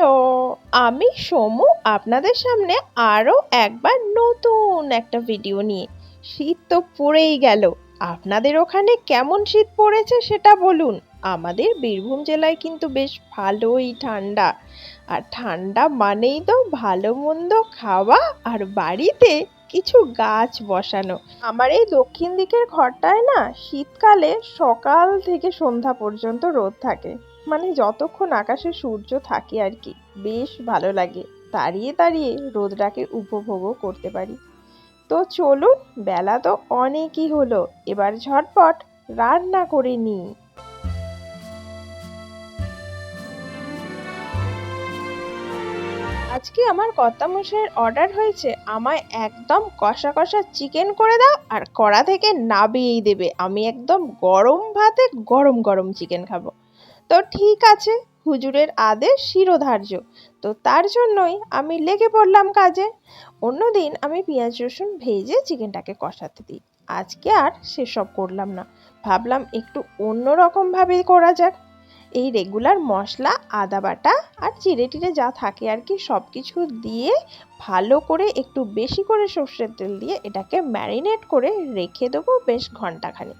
Hello, আমি সমু আপনাদের সামনে আরও একবার নতুন একটা ভিডিও নিয়ে। শীত তো পড়েই গেল। আপনাদের ওখানে কেমন শীত পড়েছে সেটা বলুন। আমাদের বীরভূম জেলায় কিন্তু বেশ ভালোই ঠান্ডা। আর ঠান্ডা মানেই তো ভালো মন্দ খাওয়া আর বাড়িতে কিছু গাছ বসানো। আমার এই দক্ষিণ দিকের ঘরটায় না শীতকালে সকাল থেকে সন্ধ্যা পর্যন্ত রোদ থাকে। মানে যতক্ষণ আকাশে সূর্য থাকে আর কি, বেশ ভালো লাগে। দাঁড়িয়ে দাঁড়িয়ে রোদটাকে উপভোগও করতে পারি। তো চলুন, বেলা তো অনেকই হলো, এবার ঝটপট রান্না করে নিই। আজকে আমার কর্তামশাইয়ের অর্ডার হয়েছে, আমায় একদম কষা কষা চিকেন করে দাও আর কড়া থেকে নাবিয়েই দেবে। আমি একদম গরম ভাতে গরম গরম চিকেন খাব। তো ঠিক আছে, হুজুরের আদেশ শিরোধার্য। তো তার জন্যই আমি লেগে পড়লাম কাজে। অন্যদিন আমি পেঁয়াজ রসুন ভেজে চিকেনটাকে কষাতে দিই। আজকে আর সেসব করলাম না। ভাবলাম একটু অন্য রকমভাবে করা যাক। এই রেগুলার মশলা, আদা বাটা আর চিড়ে টিড়ে যা থাকে আর কি সব কিছু দিয়ে ভালো করে একটু বেশি করে সর্ষের তেল দিয়ে এটাকে ম্যারিনেট করে রেখে দেবো বেশ ঘন্টাখানেক।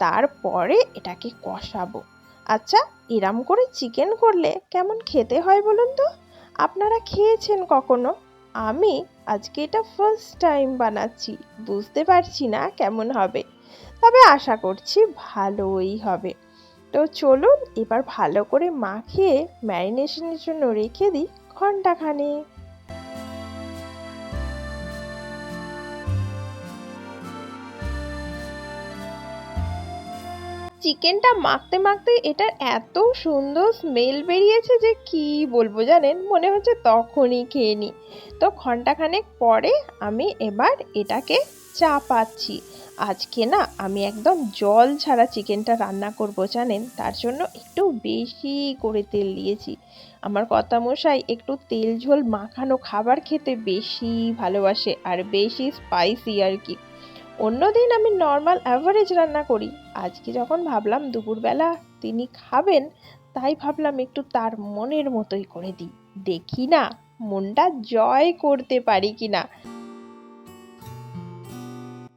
তারপরে এটাকে কষাবো। আচ্ছা এরম করে চিকেন করলে কেমন খেতে হয় বলুন তো? আপনারা খেয়েছেন কখনো? আমি আজকে এটা ফার্স্ট টাইম বানাচ্ছি, বুঝতে পারছি না কেমন হবে। তবে আশা করছি ভালোই হবে। তো চলুন, এবার ভালো করে মাখিয়ে ম্যারিনেশনের জন্য রেখে দিই ঘন্টাখানেক চিকেনটা মাখতে মাখতে এটার এত সুন্দর স্মেল বেরিয়েছে যে কি বলব জানেন? মনে হচ্ছে তখনই খেয়ে নিই তো ঘন্টাখানেক পরে আমি এবার এটাকে চাপাচ্ছি। আজকে না আমি একদম জল ছাড়া চিকেনটা রান্না করব জানেন? তার জন্য একটু বেশি করে তেল দিয়েছি। আমার কর্তামশাই একটু তেল ঝোল মাখানো খাবার খেতে বেশি ভালোবাসে আর বেশি স্পাইসি আর কি। অন্যদিন আমি নর্মাল অ্যাভারেজ রান্না করি। আজকে যখন ভাবলাম দুপুরবেলা তিনি খাবেন, তাই ভাবলাম একটু তার মনের মতোই করে দিই। দেখি না, মনটা জয় করতে পারি কি না।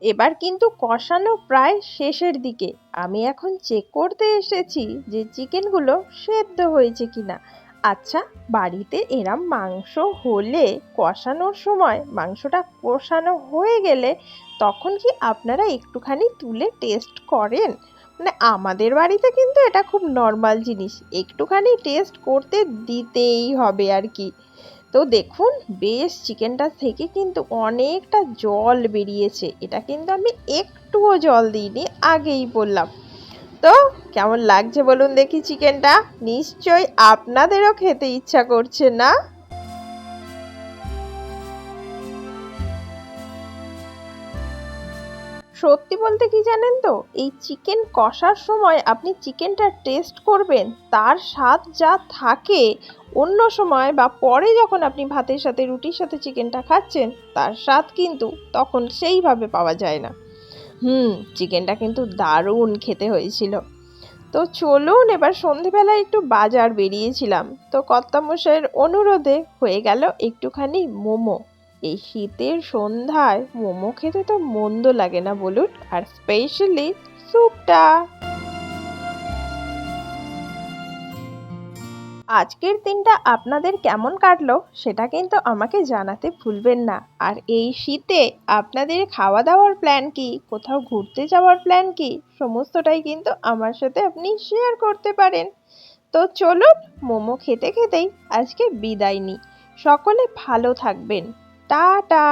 এবার কিন্তু কষানো প্রায় শেষের দিকে। আমি এখন চেক করতে এসেছি যে চিকেনগুলো সেদ্ধ হয়েছে কিনা আচ্ছা বাড়িতে এরম মাংস হলে কষানোর সময় মাংসটা কষানো হয়ে গেলে তখন কি আপনারা একটুখানি তুলে টেস্ট করেন? মানে আমাদের বাড়িতে কিন্তু এটা খুব নর্মাল জিনিস, একটুখানি টেস্ট করতে দিতেই হবে আর কি। তো দেখুন, বেশ চিকেনটা থেকে কিন্তু অনেকটা জল বেরিয়েছে, এটা কিন্তু আমি একটুও জল দিইনি, আগেই বললাম। তো কেমন লাগছে বলুন দেখি চিকেনটা? নিশ্চয়ই আপনাদেরও খেতে ইচ্ছা করছে না? সত্যি বলতে কি জানেন তো, এই চিকেন কষার সময় আপনি চিকেনটা টেস্ট করবেন, তার স্বাদ যা থাকে, অন্য সময় বা পরে যখন আপনি ভাতের সাথে রুটির সাথে চিকেনটা খাচ্ছেন, তার স্বাদ কিন্তু তখন সেইভাবে পাওয়া যায় না। হুম, চিকেনটা কিন্তু দারুণ খেতে হয়েছিল। তো চলুন এবার সন্ধেবেলায় একটু বাজার বেরিয়েছিলাম। তো কর্তামশাইয়ের অনুরোধে হয়ে গেল একটুখানি মোমো। এই শীতের সন্ধ্যায় মোমো খেতে তো মন্দ লাগে না বলুন, আর স্পেশালি স্যুপটা আজকের দিনটা আপনাদের কেমন কাটলো সেটা কিন্তু আমাকে জানাতে ভুলবেন না। আর এই শীতে আপনাদের খাওয়া দাওয়ার প্ল্যান কি? কোথাও ঘুরতে যাওয়ার প্ল্যান কি? সমস্তটাই কিন্তু আমার সাথে আপনি শেয়ার করতে পারেন। তো চলুন মোমো খেতে খেতেই আজকে বিদায় নিই। সকলে ভালো থাকবেন। টাটা!